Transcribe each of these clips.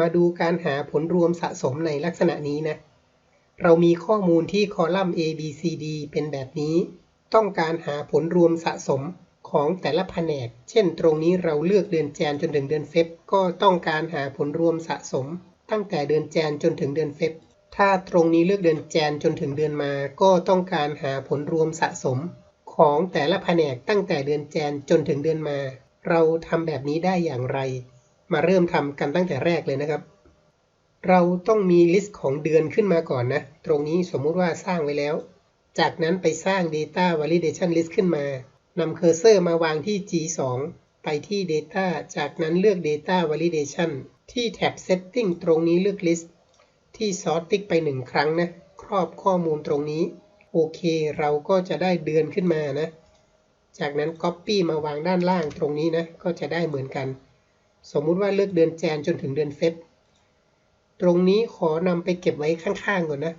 มาดูการหาผลรวมสะสมในลักษณะนี้นะ เรามีข้อมูลที่คอลัมน์ A B C D เป็นแบบนี้ ต้องการหาผลรวมสะสมของแต่ละแผนก เช่น ตรงนี้เราเลือกเดือนแจนจนถึงเดือนเฟบก็ต้องการหาผลรวมสะสม ตั้งแต่เดือนแจนจนถึงเดือนเฟบถ้าตรงนี้เลือกเดือนแจนจนถึงเดือนมา ก็ต้องการหาผลรวมสะสม ของแต่ละแผนกตั้งแต่เดือนแจนจนถึงเดือนมา เราทำแบบนี้ได้อย่างไร มาเริ่มทำกันตั้งแต่แรกเลยนะครับ เราต้องมีลิสต์ของเดือนขึ้นมาก่อนนะ ตรงนี้สมมุติว่าสร้างไว้แล้ว จากนั้นไปสร้าง Data Validation List ขึ้นมานำเคอร์เซอร์มาวางที่ G2 ไปที่ Data จากนั้นเลือก Data Validation ที่แท็บ Setting ตรงนี้เลือก List ที่ Sort ติ๊กไปหนึ่งครั้งนะ ครอบข้อมูลตรงนี้ โอเค เราก็จะได้เดือนขึ้นมานะ จากนั้น Copy มาวางด้านล่างตรงนี้นะ ก็จะได้เหมือนกัน สมมุติว่าเลือกเดือนแจนจนถึงเดือนเฟบตรงนี้ขอนำไปเก็บไว้ข้างๆก่อนนะ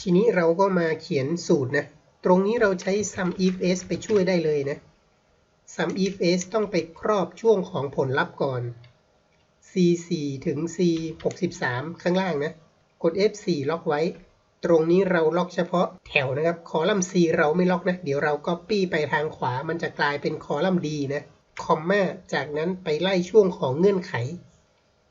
ทีนี้เราก็มาเขียนสูตรนะ ตรงนี้เราใช้ sum if s ไปช่วยได้เลยนะ sum if s ต้องไปครอบช่วงของผลลัพธ์ก่อน c 4ถึง c 63 ข้างล่างนะ กด f 4ล็อกไว้ ตรงนี้เราล็อกเฉพาะแถวนะครับ คอลัมน์ c เราไม่ล็อกนะ เดี๋ยวเรา copy ไปทางขวา มันจะกลายเป็นคอลัมน์ d นะ คอมมาจากนั้นไปไล่ช่วงของเงื่อนไข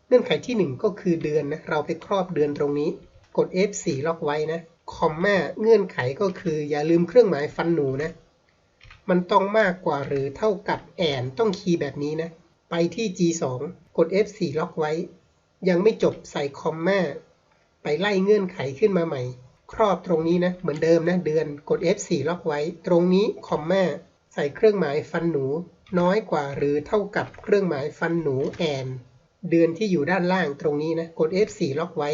เงื่อนไขที่ 1 ก็คือเดือนนะเราไปครอบเดือนตรงนี้ กด F4 ล็อกไว้นะคอมมาเงื่อนไขก็คืออย่าลืมเครื่องหมายฟันหนูนะมันต้องมากกว่าหรือเท่ากับแอนต้องคีย์แบบนี้นะ ไปที่ G2 กด F4 ล็อกไว้ ยังไม่จบใส่คอมมาไปไล่เงื่อนไขขึ้นมาใหม่ ครอบตรงนี้นะ เหมือนเดิมนะ เดือนกด F4 ล็อกไว้ ตรงนี้คอมมาใส่เครื่องหมายฟันหนู น้อยกว่าหรือเท่ากับเครื่องหมายฟันหนูแอน เดือนที่อยู่ด้านล่างตรงนี้นะ กด F4 ล็อกไว้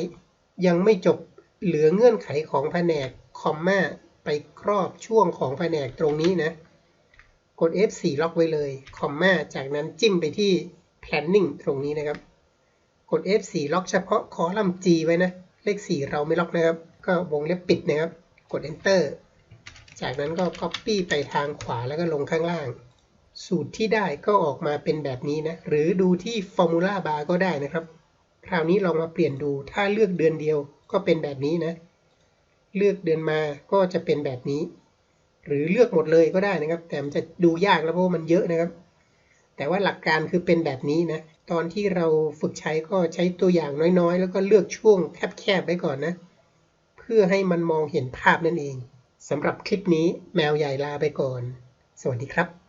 ยังไม่จบเหลือเงื่อนไขของแผนกคอมมาไปครอบช่วงของแผนกตรงนี้นะ กด F4 ล็อกไว้เลยคอมมาจากนั้นจิ้มไปที่ planning ตรงนี้นะครับ กด F4 ล็อกเฉพาะคอลัมน์ G ไว้นะ เลข 4 เราไม่ล็อกนะครับ ก็วงเล็บปิดนะครับ กด Enter จากนั้นก็ Copy ไปทางขวาแล้วก็ลงข้างล่าง สูตรที่ได้ก็ออกมาเป็นแบบนี้นะ หรือดูที่ Formula Bar ก็ได้นะครับ คราวนี้ลองมาเปลี่ยนดู ถ้าเลือกเดือนเดียวก็เป็นแบบนี้นะ เลือกเดือนมาก็จะเป็นแบบนี้ หรือเลือกหมดเลยก็ได้นะครับ แต่มันจะดูยากแล้วเพราะมันเยอะนะครับ แต่ว่าหลักการคือเป็นแบบนี้นะ ตอนที่เราฝึกใช้ก็ใช้ตัวอย่างน้อยๆ แล้วก็เลือกช่วงแคบๆไว้ก่อนนะ เพื่อให้มันมองเห็นภาพนั่นเองสำหรับคลิปนี้แมวใหญ่ลาไปก่อน สวัสดีครับ